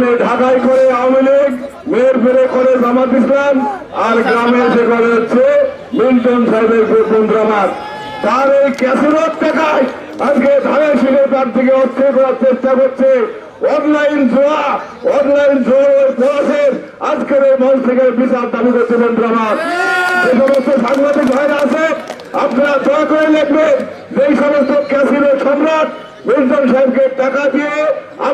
এখানে ঢাকায় করে আওয়ামী লীগ মেয়ের ফেরে করে জামাত ইসলাম, আর গ্রামে এসে করে হচ্ছে মিল্টন সাহেবের বন্ধুরামাত তার এই ক্যাসিনোর টাকায় আজকে ধানের শিলের তার থেকে অস্থির করার চেষ্টা করছে। অনলাইন জোয়া অনলাইন জোয়া প্রয়াসের আজকের এই মঞ্চ থেকে বিচার দাবি করছে বন্ধুরামাত যে সমস্ত সাংবাদিক ভাইরা আছে, আপনারা দয়া করে লিখবেন যে এই সমস্ত ক্যাসিনো সম্রাট মিল্টন সাহেবকে টাকা দিয়ে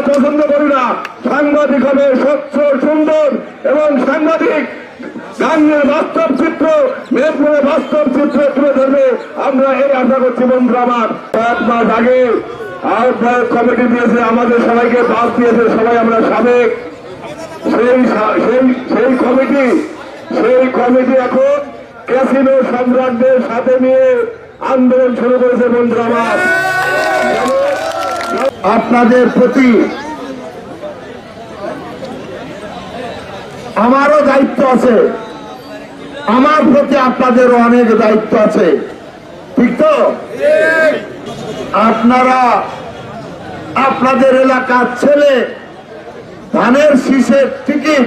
আমরা পছন্দ করি না। সাংবাদিক হবে স্বচ্ছ, সুন্দর এবং সাংবাদিক। গাঙ্গের বাস্তব চিত্র মেদিনীপুরের বাস্তব চিত্র তুলে ধরবে। আমরা এই আশা করছি বন্ধু আমার। কয়েক মাস আগে আহ্বায়ক কমিটি দিয়েছে, আমাদের সবাইকে বাদ দিয়েছে, সবাই আমরা সাবেক। সেই সেই সেই কমিটি সেই কমিটি এখন ক্যাসিনো সম্রাটদের সাথে নিয়ে আন্দোলন শুরু করেছে বন্ধু আমার। আপনাদের প্রতি আমারও দায়িত্ব আছে। আমার প্রতি আপনাদেরও অনেক দায়িত্ব আছে। ঠিক তো? আপনারা আপনাদের এলাকার ছেলে ধানের শীষের টিকিট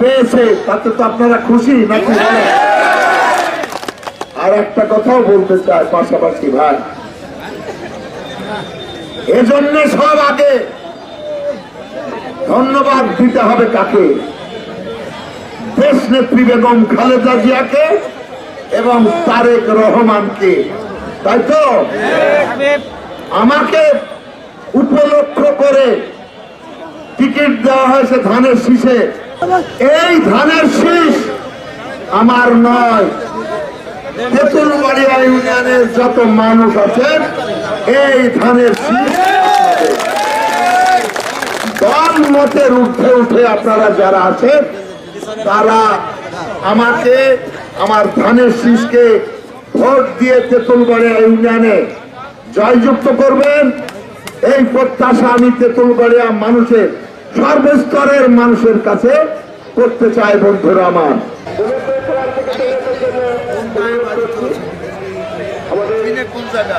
পেয়েছে, তাতে তো আপনারা খুশি নাকি? আর একটা কথাও বলতে চাই পাশাপাশি ভাই। এজন্য সব আগে ধন্যবাদ দিতে হবে কাকে? দেশ নেত্রী বেগম খালেদা জিয়াকে এবং তারেক রহমানকে। তাই তো? আমাকে উপলক্ষ করে টিকিট দেওয়া হয়েছে ধানের শীষে। এই ধানের শীষ আমার নয়। তেঁতুলবাড়িয়া ইউনিয়নের যত মানুষ আছেন এই ধানের দল মতের ঊর্ধ্বে উঠে আপনারা যারা আছেন, তারা আমাকে, আমার ধানের শীষকে ভোট দিয়ে তেঁতুলবাড়িয়া ইউনিয়নে জয়যুক্ত করবেন। এই প্রত্যাশা আমি তেঁতুলবাড়িয়া মানুষের, সর্বস্তরের মানুষের কাছে করতে চাই বন্ধুরা আমার। জায়গা।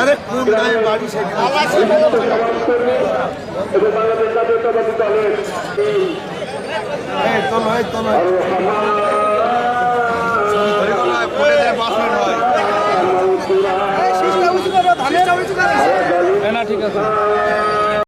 আরে কোন গায়ে বাড়ি সেখানে। এই তো নয় তো না ঠিক আছে।